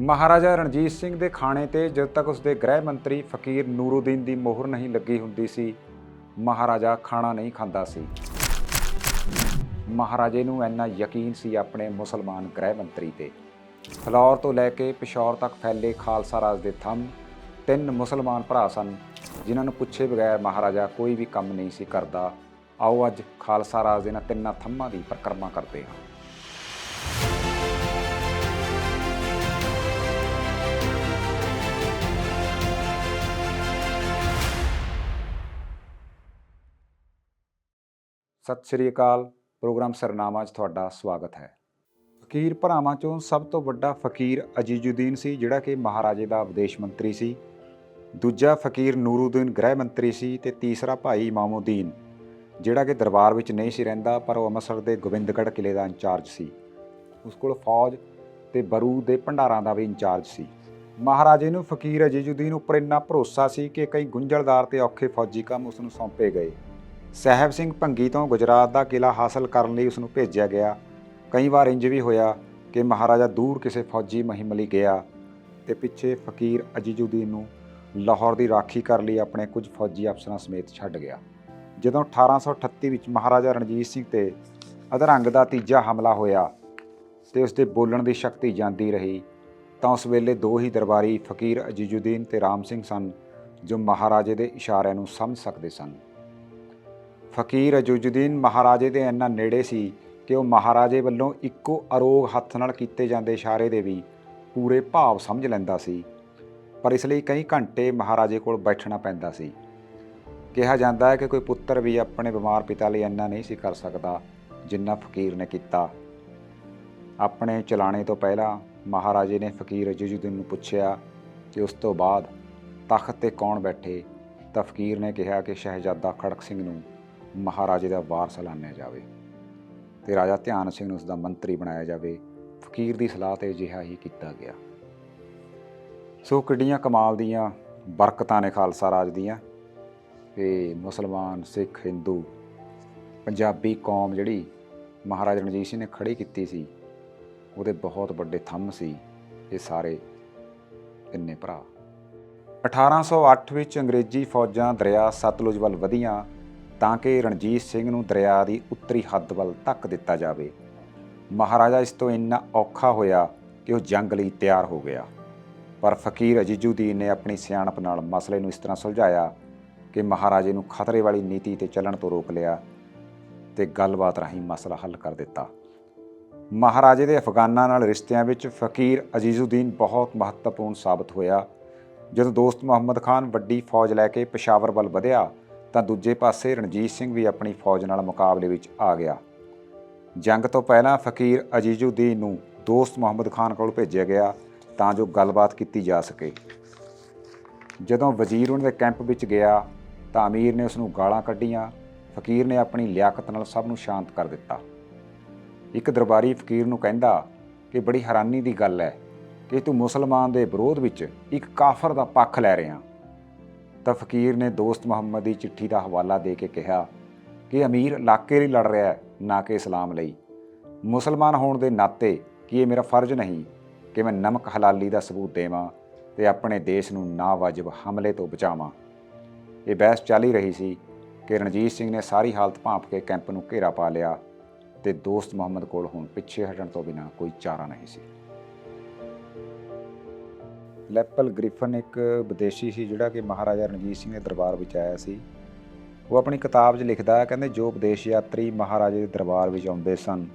ਮਹਾਰਾਜਾ ਰਣਜੀਤ ਸਿੰਘ ਦੇ ਖਾਣੇ ਤੇ ਜਦ ਤੱਕ ਉਸਦੇ ਗ੍ਰਹਿ ਮੰਤਰੀ ਫਕੀਰ ਨੂਰਉਦੀਨ ਦੀ ਮੋਹਰ ਨਹੀਂ ਲੱਗੀ ਹੁੰਦੀ ਸੀ, ਮਹਾਰਾਜਾ ਖਾਣਾ ਨਹੀਂ ਖਾਂਦਾ ਸੀ। ਮਹਾਰਾਜੇ ਨੂੰ ਇੰਨਾ ਯਕੀਨ ਸੀ ਆਪਣੇ ਮੁਸਲਮਾਨ ਗ੍ਰਹਿ ਮੰਤਰੀ ਤੇ। ਫਲੌਰ ਤੋਂ ਲੈ ਕੇ ਪਿਸ਼ੌਰ ਤੱਕ ਫੈਲੇ ਖਾਲਸਾ ਰਾਜ ਦੇ ਥੰਮ ਤਿੰਨ ਮੁਸਲਮਾਨ ਭਰਾ ਸਨ, ਜਿਨ੍ਹਾਂ ਨੂੰ ਪੁੱਛੇ ਬਗੈਰ ਮਹਾਰਾਜਾ ਕੋਈ ਵੀ ਕੰਮ ਨਹੀਂ ਸੀ ਕਰਦਾ। ਆਓ ਅੱਜ ਖਾਲਸਾ ਰਾਜ ਦੇ ਇਹਨਾਂ ਤਿੰਨਾਂ ਥੰਮਾਂ ਦੀ ਪਰਿਕਰਮਾ ਕਰਦੇ ਹਾਂ। ਸਤਿ ਸ੍ਰੀ ਅਕਾਲ। ਪ੍ਰੋਗਰਾਮ ਸਰਨਾਮਾ 'ਚ ਤੁਹਾਡਾ ਸਵਾਗਤ ਹੈ। ਫਕੀਰ ਭਰਾਵਾਂ 'ਚੋਂ ਸਭ ਤੋਂ ਵੱਡਾ ਫਕੀਰ ਅਜੀਜ਼ੁਦੀਨ ਸੀ, ਜਿਹੜਾ ਕਿ ਮਹਾਰਾਜੇ ਦਾ ਵਿਦੇਸ਼ ਮੰਤਰੀ ਸੀ। ਦੂਜਾ ਫਕੀਰ ਨੂਰਉਦੀਨ ਗ੍ਰਹਿ ਮੰਤਰੀ ਸੀ ਤੇ ਤੀਸਰਾ ਭਾਈ ਇਮਾਮਉਦੀਨ ਜਿਹੜਾ ਕਿ ਦਰਬਾਰ ਵਿੱਚ ਨਹੀਂ ਸੀ ਰਹਿੰਦਾ, ਪਰ ਉਹ ਅੰਮ੍ਰਿਤਸਰ ਦੇ ਗੋਬਿੰਦਗੜ੍ਹ ਕਿਲੇ ਦਾ ਇੰਚਾਰਜ ਸੀ। ਉਸ ਕੋਲ ਫੌਜ ਤੇ ਬਰੂਦ ਦੇ ਭੰਡਾਰਾਂ ਦਾ ਵੀ ਇੰਚਾਰਜ ਸੀ। ਮਹਾਰਾਜੇ ਨੂੰ ਫਕੀਰ ਅਜੀਜ਼ੁਦੀਨ ਉੱਪਰ ਇੰਨਾ ਭਰੋਸਾ ਸੀ ਕਿ ਕਈ ਗੁੰਝਲਦਾਰ ਤੇ ਔਖੇ ਫੌਜੀ ਕੰਮ ਉਸ ਨੂੰ ਸੌਂਪੇ ਗਏ। ਸਾਹਿਬ ਸਿੰਘ ਭੰਗੀ ਤੋਂ ਗੁਜਰਾਤ ਦਾ ਕਿਲਾ ਹਾਸਲ ਕਰਨ ਲਈ ਉਸ ਨੂੰ ਭੇਜਿਆ ਗਿਆ। ਕਈ ਵਾਰ ਇੰਜ ਵੀ ਹੋਇਆ ਕਿ ਮਹਾਰਾਜਾ ਦੂਰ ਕਿਸੇ ਫੌਜੀ ਮੁਹਿੰਮ ਲਈ ਗਿਆ ਤੇ ਪਿੱਛੇ ਫਕੀਰ ਅਜੀਜ਼ੁਦੀਨ ਨੂੰ ਲਾਹੌਰ ਦੀ ਰਾਖੀ ਕਰਨ ਲਈ ਆਪਣੇ ਕੁਝ ਫੌਜੀ ਅਫਸਰਾਂ ਸਮੇਤ ਛੱਡ ਗਿਆ। ਜਦੋਂ 1838 ਵਿੱਚ ਮਹਾਰਾਜਾ ਰਣਜੀਤ ਸਿੰਘ ਤੇ ਅਧਰੰਗ ਦਾ ਤੀਜਾ ਹਮਲਾ ਹੋਇਆ ਤੇ ਉਸ ਦੇ ਬੋਲਣ ਦੀ ਸ਼ਕਤੀ ਜਾਂਦੀ ਰਹੀ, ਤਾਂ ਉਸ ਵੇਲੇ ਦੋ ਹੀ ਦਰਬਾਰੀ ਫਕੀਰ ਅਜੀਜ਼ੁਦੀਨ ਤੇ ਰਾਮ ਸਿੰਘ ਸਨ ਜੋ ਮਹਾਰਾਜੇ ਦੇ ਇਸ਼ਾਰਿਆਂ ਨੂੰ ਸਮਝ ਸਕਦੇ ਸਨ। ਫਕੀਰ ਅਜੂਜੁਦੀਨ ਮਹਾਰਾਜੇ ਦੇ ਇੰਨਾ ਨੇੜੇ ਸੀ ਕਿ ਉਹ ਮਹਾਰਾਜੇ ਵੱਲੋਂ ਇੱਕੋ ਅਰੋਗ ਹੱਥ ਨਾਲ ਕੀਤੇ ਜਾਂਦੇ ਇਸ਼ਾਰੇ ਦੇ ਵੀ ਪੂਰੇ ਭਾਵ ਸਮਝ ਲੈਂਦਾ ਸੀ। ਪਰ ਇਸ ਲਈ ਕਈ ਘੰਟੇ ਮਹਾਰਾਜੇ ਕੋਲ ਬੈਠਣਾ ਪੈਂਦਾ ਸੀ। ਕਿਹਾ ਜਾਂਦਾ ਹੈ ਕਿ ਕੋਈ ਪੁੱਤਰ ਵੀ ਆਪਣੇ ਬਿਮਾਰ ਪਿਤਾ ਲਈ ਇੰਨਾ ਨਹੀਂ ਸੀ ਕਰ ਸਕਦਾ ਜਿੰਨਾ ਫਕੀਰ ਨੇ ਕੀਤਾ। ਆਪਣੇ ਚਲਾਣੇ ਤੋਂ ਪਹਿਲਾਂ ਮਹਾਰਾਜੇ ਨੇ ਫਕੀਰ ਅਜੂਜੁਦੀਨ ਨੂੰ ਪੁੱਛਿਆ ਕਿ ਉਸ ਤੋਂ ਬਾਅਦ ਤਖਤ ਤੇ ਕੌਣ ਬੈਠੇ? ਤਾਂ ਫਕੀਰ ਨੇ ਕਿਹਾ ਕਿ ਸ਼ਹਿਜ਼ਾਦਾ ਖੜਕ ਸਿੰਘ ਨੂੰ। ਮਹਾਰਾਜੇ ਦਾ ਵਾਰਸ ਐਲਾਨਿਆ ਜਾਵੇ ਤੇ ਰਾਜਾ ਧਿਆਨ ਸਿੰਘ ਨੂੰ ਉਸ ਦਾ ਮੰਤਰੀ ਬਣਾਇਆ ਜਾਵੇ, ਫਕੀਰ ਦੀ ਸਲਾਹ ਤੇ ਅਜਿਹਾ ਹੀ ਕੀਤਾ ਗਿਆ। ਸੋ ਕਿੱਡੀਆਂ ਕਮਾਲ ਦੀਆਂ ਬਰਕਤਾਂ ਨੇ ਖਾਲਸਾ ਰਾਜ ਦੀਆਂ। ਤੇ ਮੁਸਲਮਾਨ, ਸਿੱਖ, ਹਿੰਦੂ, ਪੰਜਾਬੀ ਕੌਮ ਜਿਹੜੀ ਮਹਾਰਾਜਾ ਰਣਜੀਤ ਸਿੰਘ ਨੇ ਖੜੀ ਕੀਤੀ ਸੀ, ਉਹਦੇ ਬਹੁਤ ਵੱਡੇ ਥੰਮ ਸੀ ਇਹ ਸਾਰੇ ਤਿੰਨੇ ਭਰਾ। 1808 ਵਿੱਚ ਅੰਗਰੇਜ਼ੀ ਫੌਜਾਂ ਦਰਿਆ ਸਤਲੁਜ ਵੱਲ ਵਧੀਆਂ ਤਾਂ ਕਿ ਰਣਜੀਤ ਸਿੰਘ ਨੂੰ ਦਰਿਆ ਦੀ ਉੱਤਰੀ ਹੱਦ ਵੱਲ ਧੱਕ ਦਿੱਤਾ ਜਾਵੇ। ਮਹਾਰਾਜਾ ਇਸ ਤੋਂ ਇੰਨਾ ਔਖਾ ਹੋਇਆ ਕਿ ਉਹ ਜੰਗ ਲਈ ਤਿਆਰ ਹੋ ਗਿਆ। ਪਰ ਫਕੀਰ ਅਜੀਜ਼ੁਦੀਨ ਨੇ ਆਪਣੀ ਸਿਆਣਪ ਨਾਲ ਮਸਲੇ ਨੂੰ ਇਸ ਤਰ੍ਹਾਂ ਸੁਲਝਾਇਆ ਕਿ ਮਹਾਰਾਜੇ ਨੂੰ ਖਤਰੇ ਵਾਲੀ ਨੀਤੀ ਤੇ ਚੱਲਣ ਤੋਂ ਰੋਕ ਲਿਆ ਤੇ ਗੱਲਬਾਤ ਰਾਹੀਂ ਮਸਲਾ ਹੱਲ ਕਰ ਦਿੱਤਾ। ਮਹਾਰਾਜੇ ਦੇ ਅਫਗਾਨਾਂ ਨਾਲ ਰਿਸ਼ਤਿਆਂ ਵਿੱਚ ਫਕੀਰ ਅਜੀਜ਼ੁਦੀਨ ਬਹੁਤ ਮਹੱਤਵਪੂਰਨ ਸਾਬਤ ਹੋਇਆ। ਜਦੋਂ ਦੋਸਤ ਮੁਹੰਮਦ ਖਾਨ ਵੱਡੀ ਫੌਜ ਲੈ ਕੇ ਪਸ਼ਾਵਰ ਵੱਲ ਵਧਿਆ ਤਾਂ ਦੂਜੇ ਪਾਸੇ ਰਣਜੀਤ ਸਿੰਘ ਵੀ ਆਪਣੀ ਫੌਜ ਨਾਲ ਮੁਕਾਬਲੇ ਵਿੱਚ ਆ ਗਿਆ। ਜੰਗ ਤੋਂ ਪਹਿਲਾਂ ਫਕੀਰ ਅਜੀਜ਼ੁਦੀਨ ਨੂੰ ਦੋਸਤ ਮੁਹੰਮਦ ਖਾਨ ਕੋਲ ਭੇਜਿਆ ਗਿਆ ਤਾਂ ਜੋ ਗੱਲਬਾਤ ਕੀਤੀ ਜਾ ਸਕੇ। ਜਦੋਂ ਵਜ਼ੀਰ ਉਹਨਾਂ ਦੇ ਕੈਂਪ ਵਿੱਚ ਗਿਆ ਤਾਂ ਅਮੀਰ ਨੇ ਉਸ ਨੂੰ ਗਾਲਾਂ ਕੱਢੀਆਂ। ਫਕੀਰ ਨੇ ਆਪਣੀ ਲਿਆਕਤ ਨਾਲ ਸਭ ਨੂੰ ਸ਼ਾਂਤ ਕਰ ਦਿੱਤਾ। ਇੱਕ ਦਰਬਾਰੀ ਫਕੀਰ ਨੂੰ ਕਹਿੰਦਾ ਕਿ ਬੜੀ ਹੈਰਾਨੀ ਦੀ ਗੱਲ ਹੈ ਕਿ ਤੂੰ ਮੁਸਲਮਾਨ ਦੇ ਵਿਰੋਧ ਵਿੱਚ ਇੱਕ ਕਾਫਰ ਦਾ ਪੱਖ ਲੈ ਰਿਹਾ। ਤਾਂ ਫਕੀਰ ਨੇ ਦੋਸਤ ਮੁਹੰਮਦ ਦੀ ਚਿੱਠੀ ਦਾ ਹਵਾਲਾ ਦੇ ਕੇ ਕਿਹਾ ਕਿ ਅਮੀਰ ਇਲਾਕੇ ਲਈ ਲੜ ਰਿਹਾ ਹੈ, ਨਾ ਕਿ ਇਸਲਾਮ ਲਈ। ਮੁਸਲਮਾਨ ਹੋਣ ਦੇ ਨਾਤੇ ਕੀ ਇਹ ਮੇਰਾ ਫਰਜ਼ ਨਹੀਂ ਕਿ ਮੈਂ ਨਮਕ ਹਲਾਲੀ ਦਾ ਸਬੂਤ ਦੇਵਾਂ ਤੇ ਆਪਣੇ ਦੇਸ਼ ਨੂੰ ਨਾਵਾਜਬ ਹਮਲੇ ਤੋਂ ਬਚਾਵਾਂ। ਇਹ ਬਹਿਸ ਚੱਲ ਹੀ ਰਹੀ ਸੀ ਕਿ ਰਣਜੀਤ ਸਿੰਘ ਨੇ ਸਾਰੀ ਹਾਲਤ ਭਾਂਪ ਕੇ ਕੈਂਪ ਨੂੰ ਘੇਰਾ ਪਾ ਲਿਆ ਤੇ ਦੋਸਤ ਮੁਹੰਮਦ ਕੋਲ ਹੁਣ ਪਿੱਛੇ ਹਟਣ ਤੋਂ ਬਿਨਾ ਕੋਈ ਚਾਰਾ ਨਹੀਂ ਸੀ। ਲੈਪਲ ਗ੍ਰਿਫਨ ਇੱਕ ਵਿਦੇਸ਼ੀ ਸੀ ਜਿਹੜਾ ਕਿ ਮਹਾਰਾਜਾ ਰਣਜੀਤ ਸਿੰਘ ਦੇ ਦਰਬਾਰ ਵਿੱਚ ਆਇਆ ਸੀ। ਉਹ ਆਪਣੀ ਕਿਤਾਬ 'ਚ ਲਿਖਦਾ ਹੈ, ਕਹਿੰਦੇ, ਜੋ ਵਿਦੇਸ਼ ਯਾਤਰੀ ਮਹਾਰਾਜੇ ਦੇ ਦਰਬਾਰ ਵਿੱਚ ਆਉਂਦੇ ਸਨ,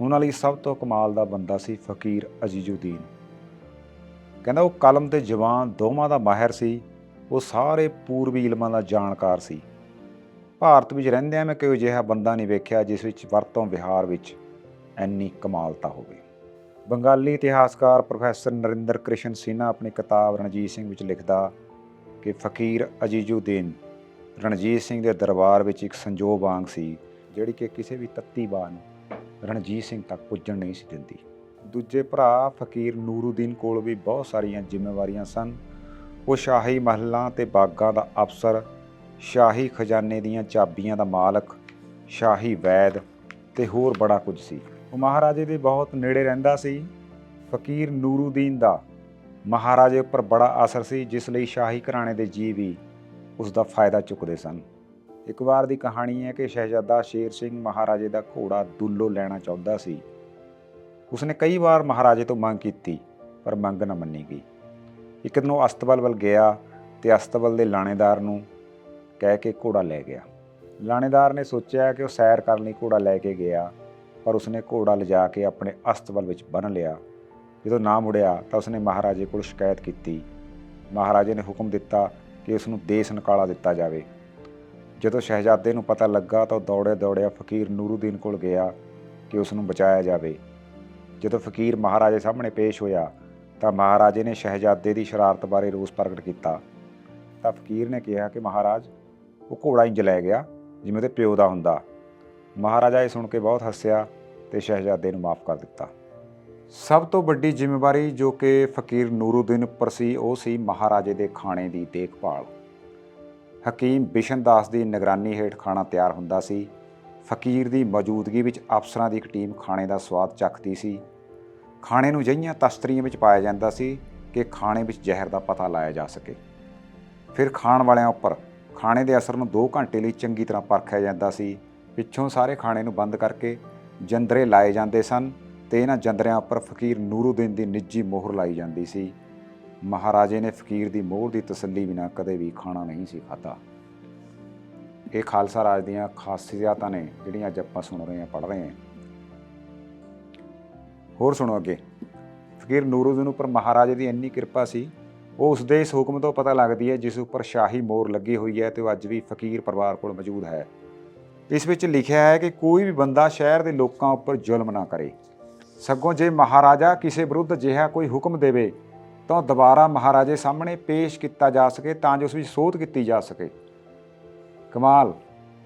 ਉਹਨਾਂ ਲਈ ਸਭ ਤੋਂ ਕਮਾਲ ਦਾ ਬੰਦਾ ਸੀ ਫਕੀਰ ਅਜੀਜ਼ੁਦੀਨ। ਕਹਿੰਦਾ, ਉਹ ਕਲਮ ਤੇ ਜ਼ਬਾਨ ਦੋਵਾਂ ਦਾ ਮਾਹਿਰ ਸੀ, ਉਹ ਸਾਰੇ ਪੂਰਬੀ ਇਲਮਾਂ ਦਾ ਜਾਣਕਾਰ ਸੀ। ਭਾਰਤ ਵਿੱਚ ਰਹਿੰਦਿਆਂ ਮੈਂ ਕੋਈ ਅਜਿਹਾ ਬੰਦਾ ਨਹੀਂ ਵੇਖਿਆ ਜਿਸ ਵਿੱਚ ਵਰਤੋਂ ਵਿਹਾਰ ਵਿੱਚ ਐਨੀ ਕਮਾਲਤਾ ਹੋਵੇ। ਬੰਗਾਲੀ ਇਤਿਹਾਸਕਾਰ ਪ੍ਰੋਫੈਸਰ ਨਰਿੰਦਰ ਕ੍ਰਿਸ਼ਨ ਸਿਨਹਾ ਆਪਣੀ ਕਿਤਾਬ ਰਣਜੀਤ ਸਿੰਘ ਵਿੱਚ ਲਿਖਦਾ ਕਿ ਫਕੀਰ ਅਜੀਜ਼ੁਦੀਨ ਰਣਜੀਤ ਸਿੰਘ ਦੇ ਦਰਬਾਰ ਵਿੱਚ ਇੱਕ ਸੰਜੋਗ ਵਾਂਗ ਸੀ, ਜਿਹੜੀ ਕਿ ਕਿਸੇ ਵੀ ਤੱਤੀ ਬਾਹ ਨੂੰ ਰਣਜੀਤ ਸਿੰਘ ਤੱਕ ਪੁੱਜਣ ਨਹੀਂ ਸੀ ਦਿੰਦੀ। ਦੂਜੇ ਭਰਾ ਫਕੀਰ ਨੂਰਉਦੀਨ ਕੋਲ ਵੀ ਬਹੁਤ ਸਾਰੀਆਂ ਜ਼ਿੰਮੇਵਾਰੀਆਂ ਸਨ। ਉਹ ਸ਼ਾਹੀ ਮਹਿਲਾਂ ਤੇ ਬਾਗਾਂ ਦਾ ਅਫਸਰ, ਸ਼ਾਹੀ ਖਜ਼ਾਨੇ ਦੀਆਂ ਚਾਬੀਆਂ ਦਾ ਮਾਲਕ, ਸ਼ਾਹੀ ਵੈਦ ਤੇ ਹੋਰ ਬੜਾ ਕੁਝ ਸੀ। ਉਹ ਮਹਾਰਾਜੇ ਦੇ ਬਹੁਤ ਨੇੜੇ ਰਹਿੰਦਾ ਸੀ। ਫਕੀਰ ਨੂਰਉਦੀਨ ਦਾ ਮਹਾਰਾਜੇ ਉੱਪਰ ਬੜਾ ਅਸਰ ਸੀ, ਜਿਸ ਲਈ ਸ਼ਾਹੀ ਘਰਾਣੇ ਦੇ ਜੀਵ ਵੀ ਉਸ ਦਾ ਫਾਇਦਾ ਚੁੱਕਦੇ ਸਨ। ਇੱਕ ਵਾਰ ਦੀ ਕਹਾਣੀ ਹੈ ਕਿ ਸ਼ਹਿਜ਼ਾਦਾ ਸ਼ੇਰ ਸਿੰਘ ਮਹਾਰਾਜੇ ਦਾ ਘੋੜਾ ਦੁੱਲੋ ਲੈਣਾ ਚਾਹੁੰਦਾ ਸੀ। ਉਸਨੇ ਕਈ ਵਾਰ ਮਹਾਰਾਜੇ ਤੋਂ ਮੰਗ ਕੀਤੀ, ਪਰ ਮੰਗ ਨਾ ਮੰਨੀ ਗਈ। ਇੱਕ ਦਿਨ ਉਹ ਅਸਤਬਲ ਵੱਲ ਗਿਆ ਤੇ ਅਸਤਬਲ ਦੇ ਲਾਣੇਦਾਰ ਨੂੰ ਕਹਿ ਕੇ ਘੋੜਾ ਲੈ ਗਿਆ। ਲਾਣੇਦਾਰ ਨੇ ਸੋਚਿਆ ਕਿ ਉਹ ਸੈਰ ਕਰਨ ਲਈ ਘੋੜਾ ਲੈ ਕੇ ਗਿਆ। ਪਰ ਉਸਨੇ ਘੋੜਾ ਲਿਜਾ ਕੇ ਆਪਣੇ ਅਸਤਬਲ ਵਿੱਚ ਬੰਨ੍ਹ ਲਿਆ। ਜਦੋਂ ਨਾ ਮੁੜਿਆ ਤਾਂ ਉਸਨੇ ਮਹਾਰਾਜੇ ਕੋਲ ਸ਼ਿਕਾਇਤ ਕੀਤੀ। ਮਹਾਰਾਜੇ ਨੇ ਹੁਕਮ ਦਿੱਤਾ ਕਿ ਉਸ ਨੂੰ ਦੇਸ ਨਿਕਾਲਾ ਦਿੱਤਾ ਜਾਵੇ। ਜਦੋਂ ਸ਼ਹਿਜ਼ਾਦੇ ਨੂੰ ਪਤਾ ਲੱਗਾ ਤਾਂ ਉਹ ਦੌੜਿਆ ਦੌੜਿਆ ਫਕੀਰ ਨੂਰੂਦੀਨ ਕੋਲ ਗਿਆ ਕਿ ਉਸ ਨੂੰ ਬਚਾਇਆ ਜਾਵੇ। ਜਦੋਂ ਫਕੀਰ ਮਹਾਰਾਜੇ ਸਾਹਮਣੇ ਪੇਸ਼ ਹੋਇਆ ਤਾਂ ਮਹਾਰਾਜੇ ਨੇ ਸ਼ਹਿਜ਼ਾਦੇ ਦੀ ਸ਼ਰਾਰਤ ਬਾਰੇ ਰੋਸ ਪ੍ਰਗਟ ਕੀਤਾ। ਤਾਂ ਫਕੀਰ ਨੇ ਕਿਹਾ ਕਿ ਮਹਾਰਾਜ, ਉਹ ਘੋੜਾ ਇੰਜ ਲੈ ਗਿਆ ਜਿਵੇਂ ਉਹਦੇ ਪਿਓ ਦਾ ਹੁੰਦਾ। ਮਹਾਰਾਜਾ ਇਹ ਸੁਣ ਕੇ ਬਹੁਤ ਹੱਸਿਆ ਤੇ ਸ਼ਹਿਜ਼ਾਦੇ ਨੂੰ ਮਾਫ ਕਰ ਦਿੱਤਾ। ਸਭ ਤੋਂ ਵੱਡੀ ਜ਼ਿੰਮੇਵਾਰੀ ਜੋ ਕਿ ਫਕੀਰ ਨੂਰੂਦੀਨ ਉੱਪਰ ਸੀ, ਉਹ ਸੀ ਮਹਾਰਾਜੇ ਦੇ ਖਾਣੇ ਦੀ ਦੇਖਭਾਲ। ਹਕੀਮ ਬਿਸ਼ਨ ਦਾਸ ਦੀ ਨਿਗਰਾਨੀ ਹੇਠ ਖਾਣਾ ਤਿਆਰ ਹੁੰਦਾ ਸੀ। ਫਕੀਰ ਦੀ ਮੌਜੂਦਗੀ ਵਿੱਚ ਅਫਸਰਾਂ ਦੀ ਇੱਕ ਟੀਮ ਖਾਣੇ ਦਾ ਸਵਾਦ ਚੱਖਦੀ ਸੀ। ਖਾਣੇ ਨੂੰ ਜਈਆਂ ਤਸਤਰੀਆਂ ਵਿੱਚ ਪਾਇਆ ਜਾਂਦਾ ਸੀ ਕਿ ਖਾਣੇ ਵਿੱਚ ਜ਼ਹਿਰ ਦਾ ਪਤਾ ਲਾਇਆ ਜਾ ਸਕੇ। ਫਿਰ ਖਾਣ ਵਾਲਿਆਂ ਉੱਪਰ ਖਾਣੇ ਦੇ ਅਸਰ ਨੂੰ 2 ਘੰਟੇ ਲਈ ਚੰਗੀ ਤਰ੍ਹਾਂ ਪਰਖਿਆ ਜਾਂਦਾ ਸੀ। ਪਿੱਛੋਂ ਸਾਰੇ ਖਾਣੇ ਨੂੰ ਬੰਦ ਕਰਕੇ ਜੰਦਰੇ ਲਾਏ ਜਾਂਦੇ ਸਨ ਤੇ ਇਹਨਾਂ ਜੰਦਰਿਆਂ ਉੱਪਰ ਫਕੀਰ ਨੂਰੂਦੀਨ ਦੀ ਨਿੱਜੀ ਮੋਹਰ ਲਾਈ ਜਾਂਦੀ ਸੀ। ਮਹਾਰਾਜੇ ਨੇ ਫਕੀਰ ਦੀ ਮੋਹਰ ਦੀ ਤਸੱਲੀ ਬਿਨਾਂ ਕਦੇ ਵੀ ਖਾਣਾ ਨਹੀਂ ਸੀ ਖਾਧਾ। ਇਹ ਖਾਲਸਾ ਰਾਜ ਦੀਆਂ ਖਾਸੀਅਤਾਂ ਨੇ ਜਿਹੜੀਆਂ ਅੱਜ ਆਪਾਂ ਸੁਣ ਰਹੇ ਹਾਂ, ਪੜ੍ਹ ਰਹੇ ਹਾਂ। ਹੋਰ ਸੁਣੋ ਅੱਗੇ। ਫਕੀਰ ਨੂਰੂਦੀਨ ਉੱਪਰ ਮਹਾਰਾਜੇ ਦੀ ਇੰਨੀ ਕਿਰਪਾ ਸੀ, ਉਹ ਉਸ ਦੇ ਇਸ ਹੁਕਮ ਤੋਂ ਪਤਾ ਲੱਗਦੀ ਹੈ ਜਿਸ ਉੱਪਰ ਸ਼ਾਹੀ ਮੋਹਰ ਲੱਗੀ ਹੋਈ ਹੈ ਤੇ ਉਹ ਅੱਜ ਵੀ ਫਕੀਰ ਪਰਿਵਾਰ ਕੋਲ ਮੌਜੂਦ ਹੈ। ਇਸ ਵਿੱਚ ਲਿਖਿਆ ਹੈ ਕਿ ਕੋਈ ਵੀ ਬੰਦਾ ਸ਼ਹਿਰ ਦੇ ਲੋਕਾਂ ਉੱਪਰ ਜ਼ੁਲਮ ਨਾ ਕਰੇ। ਸਗੋਂ ਜੇ ਮਹਾਰਾਜਾ ਕਿਸੇ ਵਿਰੁੱਧ ਜਿਹਾ ਕੋਈ ਹੁਕਮ ਦੇਵੇ, ਤਾਂ ਉਹ ਦੁਬਾਰਾ ਮਹਾਰਾਜੇ ਸਾਹਮਣੇ ਪੇਸ਼ ਕੀਤਾ ਜਾ ਸਕੇ ਤਾਂ ਜੋ ਉਸ ਵਿੱਚ ਸੋਧ ਕੀਤੀ ਜਾ ਸਕੇ। ਕਮਾਲ!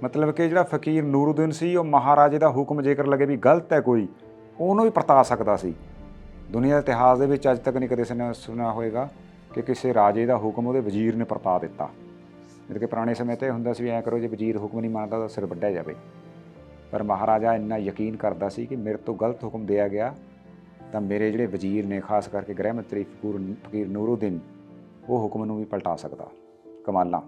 ਮਤਲਬ ਕਿ ਜਿਹੜਾ ਫਕੀਰ ਨੂਰੂਦੀਨ ਸੀ, ਉਹ ਮਹਾਰਾਜੇ ਦਾ ਹੁਕਮ ਜੇਕਰ ਲੱਗੇ ਵੀ ਗਲਤ ਹੈ ਕੋਈ, ਉਹਨੂੰ ਵੀ ਪਰਤਾ ਸਕਦਾ ਸੀ। ਦੁਨੀਆ ਦੇ ਇਤਿਹਾਸ ਦੇ ਵਿੱਚ ਅੱਜ ਤੱਕ ਨਹੀਂ ਕਦੇ ਸੁਣਿਆ ਸੁਣਿਆ ਹੋਵੇਗਾ ਕਿ ਕਿਸੇ ਰਾਜੇ ਦਾ ਹੁਕਮ ਉਹਦੇ ਵਜ਼ੀਰ ਨੇ ਪਰਤਾ ਦਿੱਤਾ। ਜਿਵੇਂ ਕਿ ਪੁਰਾਣੇ ਸਮੇਂ ਤੇ ਹੁੰਦਾ ਸੀ ਵੀ ਐਂ ਕਰੋ ਜੇ ਵਜ਼ੀਰ ਹੁਕਮ ਨਹੀਂ ਮੰਨਦਾ ਤਾਂ ਸਿਰ ਵੱਢਿਆ ਜਾਵੇ। ਪਰ ਮਹਾਰਾਜਾ ਇੰਨਾ ਯਕੀਨ ਕਰਦਾ ਸੀ ਕਿ ਮੇਰੇ ਤੋਂ ਗਲਤ ਹੁਕਮ ਦਿਆ ਗਿਆ, ਤਾਂ ਮੇਰੇ ਜਿਹੜੇ ਵਜ਼ੀਰ ਨੇ, ਖਾਸ ਕਰਕੇ ਗ੍ਰਹਿ ਮੰਤਰੀ ਫਕੂਰ, ਫਕੀਰ ਨੂਰੂਦੀਨ, ਉਹ ਹੁਕਮ ਨੂੰ ਵੀ ਪਲਟਾ ਸਕਦਾ। ਕਮਾਲਾਂ।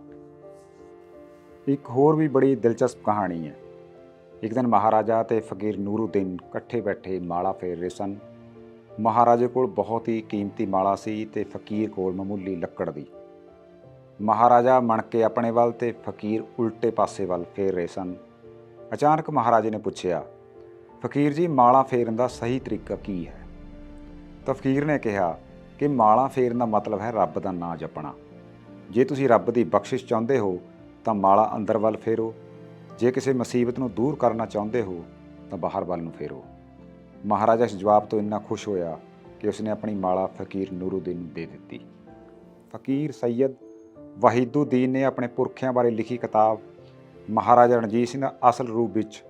ਇੱਕ ਹੋਰ ਵੀ ਬੜੀ ਦਿਲਚਸਪ ਕਹਾਣੀ ਹੈ। ਇੱਕ ਦਿਨ ਮਹਾਰਾਜਾ ਤੇ ਫਕੀਰ ਨੂਰੂਦੀਨ ਇਕੱਠੇ ਬੈਠੇ, ਮਾਲਾ ਫੇਰ ਰਹੇ ਸਨ। ਮਹਾਰਾਜੇ ਕੋਲ ਬਹੁਤ ਹੀ ਕੀਮਤੀ ਮਾਲਾ ਸੀ ਤੇ ਫਕੀਰ ਕੋਲ ਮਾਮੂਲੀ ਲੱਕੜ ਦੀ ਮਹਾਰਾਜਾ ਮਣ ਕੇ ਆਪਣੇ ਵੱਲ ਤੇ ਫਕੀਰ ਉਲਟੇ ਪਾਸੇ ਵੱਲ ਫੇਰ ਰਹੇ ਸਨ। ਅਚਾਨਕ ਮਹਾਰਾਜੇ ਨੇ ਪੁੱਛਿਆ, ਫਕੀਰ ਜੀ, ਮਾਲਾ ਫੇਰਨ ਦਾ ਸਹੀ ਤਰੀਕਾ ਕੀ ਹੈ? ਤਾਂ ਫਕੀਰ ਨੇ ਕਿਹਾ ਕਿ ਮਾਲਾ ਫੇਰਨ ਦਾ ਮਤਲਬ ਹੈ ਰੱਬ ਦਾ ਨਾਂ ਜਪਣਾ। ਜੇ ਤੁਸੀਂ ਰੱਬ ਦੀ ਬਖਸ਼ਿਸ਼ ਚਾਹੁੰਦੇ ਹੋ, ਤਾਂ ਮਾਲਾ ਅੰਦਰ ਵੱਲ ਫੇਰੋ। ਜੇ ਕਿਸੇ ਮੁਸੀਬਤ ਨੂੰ ਦੂਰ ਕਰਨਾ ਚਾਹੁੰਦੇ ਹੋ, ਤਾਂ ਬਾਹਰ ਵੱਲ ਨੂੰ ਫੇਰੋ। ਮਹਾਰਾਜਾ ਇਸ ਜਵਾਬ ਤੋਂ ਇੰਨਾ ਖੁਸ਼ ਹੋਇਆ ਕਿ ਉਸਨੇ ਆਪਣੀ ਮਾਲਾ ਫਕੀਰ ਨੂਰੂਦੀਨ ਨੂੰ ਦੇ ਦਿੱਤੀ। ਫਕੀਰ ਸੈਯਦ ਵਹੀਦੁੱਦੀਨ ਨੇ ਆਪਣੇ ਪੁਰਖਿਆਂ ਬਾਰੇ ਲਿਖੀ ਕਿਤਾਬ, ਮਹਾਰਾਜਾ ਰਣਜੀਤ ਸਿੰਘ ਦਾ ਅਸਲ ਰੂਪ ਵਿੱਚ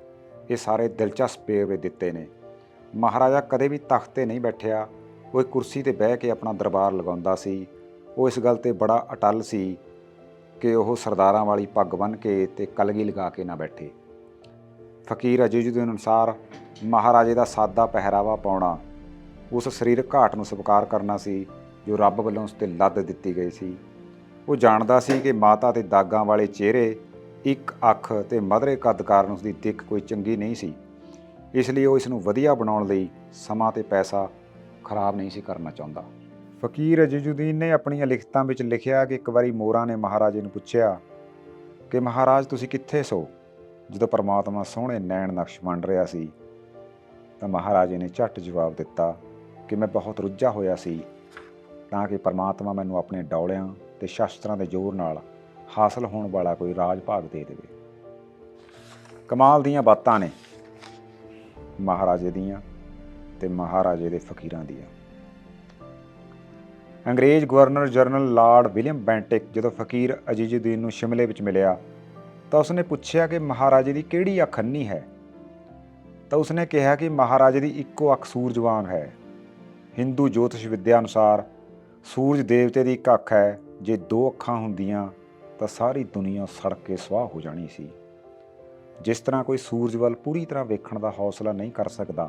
ਇਹ ਸਾਰੇ ਦਿਲਚਸਪ ਵੇਰਵੇ ਦਿੱਤੇ ਨੇ। ਮਹਾਰਾਜਾ ਕਦੇ ਵੀ ਤਖਤ ਤੇ ਨਹੀਂ ਬੈਠਿਆ, ਉਹ ਇੱਕ ਕੁਰਸੀ ਤੇ ਬਹਿ ਕੇ ਆਪਣਾ ਦਰਬਾਰ ਲਗਾਉਂਦਾ ਸੀ। ਉਹ ਇਸ ਗੱਲ ਤੇ ਬੜਾ ਅਟਲ ਸੀ ਕਿ ਉਹ ਸਰਦਾਰਾਂ ਵਾਲੀ ਪੱਗ ਬੰਨ੍ਹ ਕੇ ਤੇ ਕਲਗੀ ਲਗਾ ਕੇ ਨਾ ਬੈਠੇ। ਫਕੀਰ ਅਜੀਜ਼ੁਦੀਨ ਅਨੁਸਾਰ ਮਹਾਰਾਜੇ ਦਾ ਸਾਦਾ ਪਹਿਰਾਵਾ ਪਾਉਣਾ, ਉਸ ਸਰੀਰਕ ਘਾਟ ਨੂੰ ਸਵੀਕਾਰ ਕਰਨਾ ਸੀ, ਜੋ ਰੱਬ ਵੱਲੋਂ ਉਸ ਤੇ ਲੱਦ ਦਿੱਤੀ ਗਈ ਸੀ। ਉਹ ਜਾਣਦਾ ਸੀ ਕਿ ਮਾਤਾ ਦੇ ਦਾਗਾਂ ਵਾਲੇ ਚਿਹਰੇ ਇੱਕ ਅੱਖ ਤੇ ਮਧਰੇ ਕੱਦ ਕਾਰਨ ਉਸ ਦੀ ਦਿੱਖ ਕੋਈ ਚੰਗੀ ਨਹੀਂ ਸੀ। ਇਸ ਲਈ ਉਹ ਇਸ ਨੂੰ ਵਧੀਆ ਬਣਾਉਣ ਲਈ ਸਮਾਂ ਤੇ ਪੈਸਾ ਖਰਾਬ ਨਹੀਂ ਸੀ ਕਰਨਾ ਚਾਹੁੰਦਾ। ਫਕੀਰ ਅਜੀਜ਼ੁਦੀਨ ਨੇ ਆਪਣੀਆਂ ਲਿਖਤਾਂ ਵਿੱਚ ਲਿਖਿਆ ਕਿ ਇੱਕ ਵਾਰੀ ਮੋਰਾ ਨੇ ਮਹਾਰਾਜੇ ਨੂੰ ਪੁੱਛਿਆ ਕਿ ਮਹਾਰਾਜ, ਤੁਸੀਂ ਕਿੱਥੇ ਸੋ? ਜਦੋਂ ਪਰਮਾਤਮਾ ਸੋਹਣੇ ਨੈਣ ਨਕਸ਼ ਮੰਡ ਰਿਹਾ ਸੀ, ਤਾਂ ਮਹਾਰਾਜੇ ਨੇ ਝੱਟ ਜਵਾਬ ਦਿੱਤਾ ਕਿ ਮੈਂ ਬਹੁਤ ਰੁੱਝਾ ਹੋਇਆ ਸੀ, ਤਾਂ ਕਿ ਪਰਮਾਤਮਾ ਮੈਨੂੰ ਆਪਣੇ ਡੌਲਿਆਂ ਤੇ ਸ਼ਸਤਰਾਂ ਦੇ ਜ਼ੋਰ ਨਾਲ ਹਾਸਲ ਹੋਣ ਵਾਲਾ ਕੋਈ ਰਾਜ ਭਾਗ ਦੇ ਦੇਵੇ। ਕਮਾਲ ਦੀਆਂ ਬਾਤਾਂ ਨੇ ਮਹਾਰਾਜੇ ਦੀਆਂ ਤੇ ਮਹਾਰਾਜੇ ਦੇ ਫਕੀਰਾਂ ਦੀਆਂ। ਅੰਗਰੇਜ਼ governor general lord William Bentinck ਜਦੋਂ ਫਕੀਰ ਅਜੀਜ਼ੁਦੀਨ ਨੂੰ ਸ਼ਿਮਲੇ ਵਿੱਚ ਮਿਲਿਆ, ਤਾਂ ਉਸਨੇ ਪੁੱਛਿਆ ਕਿ ਮਹਾਰਾਜੇ ਦੀ ਕਿਹੜੀ ਅੱਖ ਅੰਨੀ ਹੈ? ਤਾਂ ਉਸਨੇ ਕਿਹਾ ਕਿ ਮਹਾਰਾਜੇ ਦੀ ਇੱਕੋ ਅੱਖ ਸੂਰਜਵਾਨ ਹੈ। ਹਿੰਦੂ ਜੋਤਿਸ਼ ਵਿੱਦਿਆ ਅਨੁਸਾਰ ਸੂਰਜ ਦੇਵਤੇ ਦੀ ਇੱਕ ਅੱਖ ਹੈ ਜੇ ਦੋ ਅੱਖਾਂ ਹੁੰਦੀਆਂ ਤਾਂ ਸਾਰੀ ਦੁਨੀਆ ਸੜ ਕੇ ਸਵਾਹ ਹੋ ਜਾਣੀ ਸੀ। ਜਿਸ ਤਰ੍ਹਾਂ ਕੋਈ ਸੂਰਜ ਵੱਲ ਪੂਰੀ ਤਰ੍ਹਾਂ ਵੇਖਣ ਦਾ ਹੌਸਲਾ ਨਹੀਂ ਕਰ ਸਕਦਾ,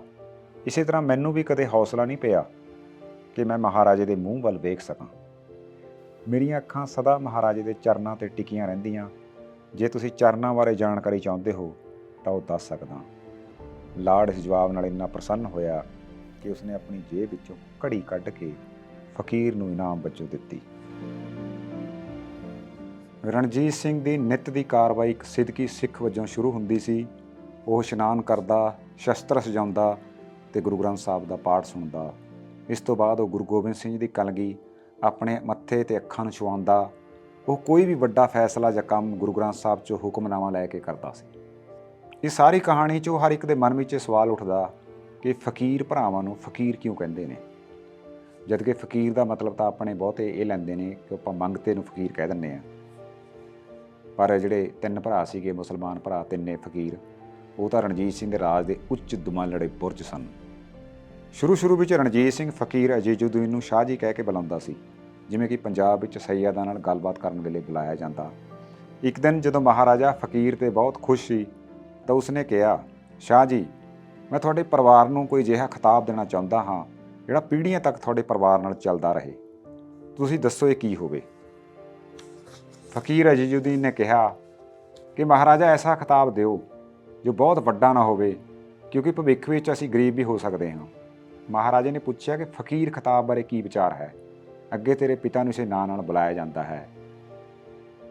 ਇਸੇ ਤਰ੍ਹਾਂ ਮੈਨੂੰ ਵੀ ਕਦੇ ਹੌਸਲਾ ਨਹੀਂ ਪਿਆ ਕਿ ਮੈਂ ਮਹਾਰਾਜੇ ਦੇ ਮੂੰਹ ਵੱਲ ਵੇਖ ਸਕਾਂ। ਮੇਰੀਆਂ ਅੱਖਾਂ ਸਦਾ ਮਹਾਰਾਜੇ ਦੇ ਚਰਨਾਂ ਤੇ ਟਿਕੀਆਂ ਰਹਿੰਦੀਆਂ। ਜੇ ਤੁਸੀਂ ਚਰਨਾਂ ਬਾਰੇ ਜਾਣਕਾਰੀ ਚਾਹੁੰਦੇ ਹੋ, ਤਾਂ ਉਹ ਦੱਸ ਸਕਦਾ। ਲਾਰਡ ਇਸ ਜਵਾਬ ਨਾਲ ਇੰਨਾ ਪ੍ਰਸੰਨ ਹੋਇਆ ਕਿ ਉਸਨੇ ਆਪਣੀ ਜੇਬ ਵਿੱਚੋਂ ਘੜੀ ਕੱਢ ਕੇ ਫਕੀਰ ਨੂੰ ਇਨਾਮ ਵਜੋਂ ਦਿੱਤੀ। ਰਣਜੀਤ ਸਿੰਘ ਦੀ ਨਿੱਤ ਦੀ ਕਾਰਵਾਈ ਇੱਕ ਸਿੱਧਕੀ ਸਿੱਖ ਵਜੋਂ ਸ਼ੁਰੂ ਹੁੰਦੀ ਸੀ। ਉਹ ਇਸ਼ਨਾਨ ਕਰਦਾ, ਸ਼ਸਤਰ ਸਜਾਉਂਦਾ ਤੇ ਗੁਰੂ ਗ੍ਰੰਥ ਸਾਹਿਬ ਦਾ ਪਾਠ ਸੁਣਦਾ। ਇਸ ਤੋਂ ਬਾਅਦ ਉਹ ਗੁਰੂ ਗੋਬਿੰਦ ਸਿੰਘ ਜੀ ਦੀ ਕਲਗੀ ਆਪਣੇ ਮੱਥੇ ਤੇ ਅੱਖਾਂ ਨੂੰ ਛੁਆਉਂਦਾ। ਉਹ ਕੋਈ ਵੀ ਵੱਡਾ ਫੈਸਲਾ ਜਾਂ ਕੰਮ ਗੁਰੂ ਗ੍ਰੰਥ ਸਾਹਿਬ 'ਚੋਂ ਹੁਕਮਨਾਮਾ ਲੈ ਕੇ ਕਰਦਾ ਸੀ। ਇਹ ਸਾਰੀ ਕਹਾਣੀ 'ਚੋਂ ਹਰ ਇੱਕ ਦੇ ਮਨ ਵਿੱਚ ਸਵਾਲ ਉੱਠਦਾ ਕਿ ਫਕੀਰ ਭਰਾਵਾਂ ਨੂੰ ਫਕੀਰ ਕਿਉਂ ਕਹਿੰਦੇ ਨੇ? ਜਦ ਕਿ ਫਕੀਰ ਦਾ ਮਤਲਬ ਤਾਂ ਆਪਣੇ ਬਹੁਤੇ ਇਹ ਲੈਂਦੇ ਨੇ ਕਿ ਆਪਾਂ ਮੰਗਤੇ ਨੂੰ ਫਕੀਰ ਕਹਿ ਦਿੰਦੇ ਆ ਪਰ ਜਿਹੜੇ ਤਿੰਨ ਭਰਾ ਸੀਗੇ, ਮੁਸਲਮਾਨ ਭਰਾ, ਤਿੰਨੇ ਫਕੀਰ, ਉਹ ਤਾਂ ਰਣਜੀਤ ਸਿੰਘ ਦੇ ਰਾਜ ਦੇ ਉੱਚ ਦੁਮਾਲੜੇ ਬੁਰਜ ਸਨ। ਸ਼ੁਰੂ ਸ਼ੁਰੂ ਵਿੱਚ ਰਣਜੀਤ ਸਿੰਘ ਫਕੀਰ ਅਜੀਜ਼ੁਦੀਨ ਨੂੰ ਸ਼ਾਹ ਜੀ ਕਹਿ ਕੇ ਬੁਲਾਉਂਦਾ ਸੀ, ਜਿਵੇਂ ਕਿ ਪੰਜਾਬ ਵਿੱਚ ਸੈਯਦਾਂ ਨਾਲ ਗੱਲਬਾਤ ਕਰਨ ਵੇਲੇ ਬੁਲਾਇਆ ਜਾਂਦਾ। ਇੱਕ ਦਿਨ ਜਦੋਂ ਮਹਾਰਾਜਾ ਫਕੀਰ ਤੇ ਬਹੁਤ ਖੁਸ਼ ਸੀ, ਤਾਂ ਉਸਨੇ ਕਿਹਾ, ਸ਼ਾਹ ਜੀ, ਮੈਂ ਤੁਹਾਡੇ ਪਰਿਵਾਰ ਨੂੰ ਕੋਈ ਅਜਿਹਾ ਖਿਤਾਬ ਦੇਣਾ ਚਾਹੁੰਦਾ ਹਾਂ, ਜਿਹੜਾ ਪੀੜ੍ਹੀਆਂ ਤੱਕ ਤੁਹਾਡੇ ਪਰਿਵਾਰ ਨਾਲ ਚੱਲਦਾ ਰਹੇ। ਤੁਸੀਂ ਦੱਸੋ ਇਹ ਕੀ ਹੋਵੇ? ਫਕੀਰ ਅਜੀਜ਼ੁਦੀਨ ਨੇ ਕਿਹਾ ਕਿ ਮਹਾਰਾਜਾ, ਐਸਾ ਖਿਤਾਬ ਦਿਓ ਜੋ ਬਹੁਤ ਵੱਡਾ ਨਾ ਹੋਵੇ, ਕਿਉਂਕਿ ਭਵਿੱਖ ਵਿੱਚ ਅਸੀਂ ਗਰੀਬ ਵੀ ਹੋ ਸਕਦੇ ਹਾਂ। ਮਹਾਰਾਜੇ ਨੇ ਪੁੱਛਿਆ ਕਿ ਫਕੀਰ ਖਿਤਾਬ ਬਾਰੇ ਕੀ ਵਿਚਾਰ ਹੈ? ਅੱਗੇ ਤੇਰੇ ਪਿਤਾ ਨੂੰ ਇਸੇ ਨਾਂ ਨਾਲ ਬੁਲਾਇਆ ਜਾਂਦਾ ਹੈ।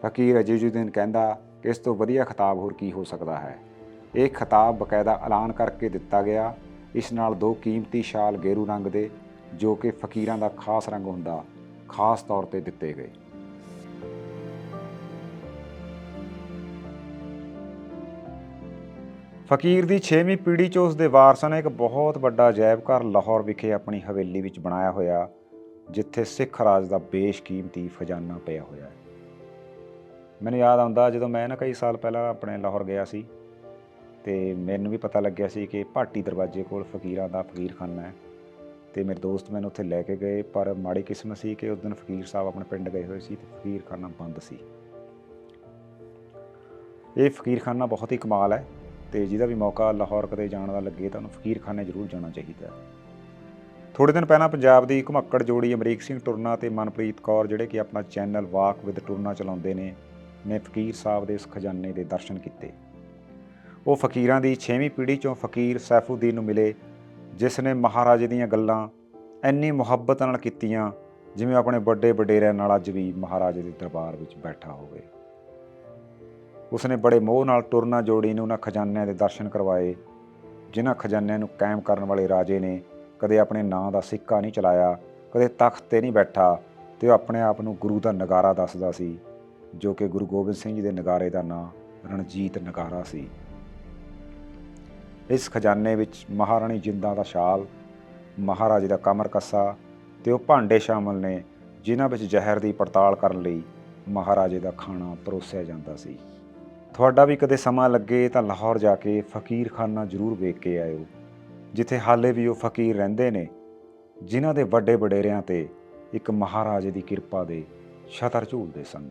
ਫਕੀਰ ਅਜੀਜ਼ੁਦੀਨ ਕਹਿੰਦਾ ਕਿ ਇਸ ਤੋਂ ਵਧੀਆ ਖਿਤਾਬ ਹੋਰ ਕੀ ਹੋ ਸਕਦਾ ਹੈ? ਇਹ ਖਿਤਾਬ ਬਕਾਇਦਾ ਐਲਾਨ ਕਰਕੇ ਦਿੱਤਾ ਗਿਆ। ਇਸ ਨਾਲ ਦੋ ਕੀਮਤੀ ਸ਼ਾਲ ਗੇਰੂ ਰੰਗ ਦੇ, ਜੋ ਕਿ ਫਕੀਰਾਂ ਦਾ ਖਾਸ ਰੰਗ ਹੁੰਦਾ, ਖਾਸ ਤੌਰ ਤੇ ਦਿੱਤੇ ਗਏ। ਫਕੀਰ ਦੀ 6ਵੀਂ ਪੀੜ੍ਹੀ 'ਚ ਉਸ ਦੇ ਵਾਰਸਾਂ ਨੇ ਇੱਕ ਬਹੁਤ ਵੱਡਾ ਅਜਾਇਬ ਘਰ ਲਾਹੌਰ ਵਿਖੇ ਆਪਣੀ ਹਵੇਲੀ ਵਿੱਚ ਬਣਾਇਆ ਹੋਇਆ, ਜਿੱਥੇ ਸਿੱਖ ਰਾਜ ਦਾ ਬੇਸ਼ਕੀਮਤੀ ਖਜ਼ਾਨਾ ਪਿਆ ਹੋਇਆ ਹੈ। ਮੈਨੂੰ ਯਾਦ ਆਉਂਦਾ ਜਦੋਂ ਮੈਂ ਨਾ ਕਈ ਸਾਲ ਪਹਿਲਾਂ ਆਪਣੇ ਲਾਹੌਰ ਗਿਆ ਸੀ ਤੇ ਮੈਨੂੰ ਵੀ ਪਤਾ ਲੱਗਿਆ ਸੀ ਕਿ ਭਾਟੀ ਦਰਵਾਜ਼ੇ ਕੋਲ ਫਕੀਰਾਂ ਦਾ ਫਕੀਰਖਾਨਾ ਹੈ ਤੇ ਮੇਰੇ ਦੋਸਤ ਮੈਨੂੰ ਉੱਥੇ ਲੈ ਕੇ ਗਏ, ਪਰ ਮਾੜੀ ਕਿਸਮਤ ਸੀ ਕਿ ਉਸ ਦਿਨ ਫਕੀਰ ਸਾਹਿਬ ਆਪਣੇ ਪਿੰਡ ਗਏ ਹੋਏ ਸੀ ਤੇ ਫਕੀਰਖਾਨਾ ਬੰਦ ਸੀ। ਇਹ ਫਕੀਰਖਾਨਾ ਬਹੁਤ ਹੀ ਕਮਾਲ ਹੈ। ਤੇ ਜਿਹਦਾ ਵੀ ਮੌਕਾ ਲਾਹੌਰ ਕਦੇ ਜਾਣ ਦਾ ਲੱਗੇ ਤਾਂ ਉਹਨੂੰ ਫਕੀਰਖਾਨੇ ਜ਼ਰੂਰ ਜਾਣਾ ਚਾਹੀਦਾ ਹੈ। ਥੋੜੇ ਦਿਨ ਪਹਿਲਾਂ ਪੰਜਾਬ ਦੀ ਘੁਮੱਕੜ ਜੋੜੀ ਅਮਰੀਕ ਸਿੰਘ ਟੁਰਨਾ ਤੇ ਮਨਪ੍ਰੀਤ ਕੌਰ ਜਿਹੜੇ ਕਿ ਆਪਣਾ ਚੈਨਲ ਵਾਕ ਵਿਦ ਟੁਰਨਾ ਚਲਾਉਂਦੇ ਨੇ ਨੇ ਫਕੀਰ ਸਾਹਿਬ ਦੇ ਇਸ ਖਜ਼ਾਨੇ ਦੇ ਦਰਸ਼ਨ ਕੀਤੇ। ਉਹ ਫਕੀਰਾਂ ਦੀ 6ਵੀਂ ਪੀੜ੍ਹੀ ਚੋਂ ਫਕੀਰ ਸੈਫੂਦੀਨ ਨੂੰ ਮਿਲੇ, ਜਿਸ ਨੇ ਮਹਾਰਾਜੇ ਦੀਆਂ ਗੱਲਾਂ ਇੰਨੀ ਮੁਹੱਬਤ ਨਾਲ ਕੀਤੀਆਂ, ਜਿਵੇਂ ਆਪਣੇ ਵੱਡੇ ਵਡੇਰਿਆਂ ਨਾਲ ਅੱਜ ਵੀ ਮਹਾਰਾਜੇ ਦੇ ਦਰਬਾਰ ਵਿੱਚ ਬੈਠਾ ਹੋਵੇ। ਉਸਨੇ ਬੜੇ ਮੋਹ ਨਾਲ ਟੁਰਨਾ ਜੋੜੀ ਨੂੰ ਉਹਨਾਂ ਖਜ਼ਾਨਿਆਂ ਦੇ ਦਰਸ਼ਨ ਕਰਵਾਏ, ਜਿਨ੍ਹਾਂ ਖਜ਼ਾਨਿਆਂ ਨੂੰ ਕਾਇਮ ਕਰਨ ਵਾਲੇ ਰਾਜੇ ਨੇ ਕਦੇ ਆਪਣੇ ਨਾਂ ਦਾ ਸਿੱਕਾ ਨਹੀਂ ਚਲਾਇਆ, ਕਦੇ ਤਖਤ ਤੇ ਨਹੀਂ ਬੈਠਾ ਤੇ ਉਹ ਆਪਣੇ ਆਪ ਨੂੰ ਗੁਰੂ ਦਾ ਨਗਾਰਾ ਦੱਸਦਾ ਸੀ, ਜੋ ਕਿ ਗੁਰੂ ਗੋਬਿੰਦ ਸਿੰਘ ਜੀ ਦੇ ਨਗਾਰੇ ਦਾ ਨਾਂ ਰਣਜੀਤ ਨਗਾਰਾ ਸੀ। ਇਸ ਖਜ਼ਾਨੇ ਵਿੱਚ ਮਹਾਰਾਣੀ ਜਿੰਦਾਂ ਦਾ ਸ਼ਾਲ, ਮਹਾਰਾਜੇ ਦਾ ਕਮਰ ਕੱਸਾ ਤੇ ਉਹ ਭਾਂਡੇ ਸ਼ਾਮਲ ਨੇ, ਜਿਨ੍ਹਾਂ ਵਿੱਚ ਜ਼ਹਿਰ ਦੀ ਪੜਤਾਲ ਕਰਨ ਲਈ ਮਹਾਰਾਜੇ ਦਾ ਖਾਣਾ ਪਰੋਸਿਆ ਜਾਂਦਾ ਸੀ। ਤੁਹਾਡਾ ਵੀ ਕਦੇ ਸਮਾਂ ਲੱਗੇ ਤਾਂ ਲਾਹੌਰ ਜਾ ਕੇ ਫਕੀਰਖਾਨਾ ਜ਼ਰੂਰ ਵੇਖ ਕੇ ਆਇਓ। ਜਿੱਥੇ ਹਾਲੇ ਵੀ ਉਹ ਫਕੀਰ ਰਹਿੰਦੇ ਨੇ, ਜਿਨ੍ਹਾਂ ਦੇ ਵੱਡੇ ਵਡੇਰਿਆਂ ਤੇ ਇੱਕ ਮਹਾਰਾਜੇ ਦੀ ਕਿਰਪਾ ਦੇ ਛਤਰ ਝੂਲਦੇ ਸਨ।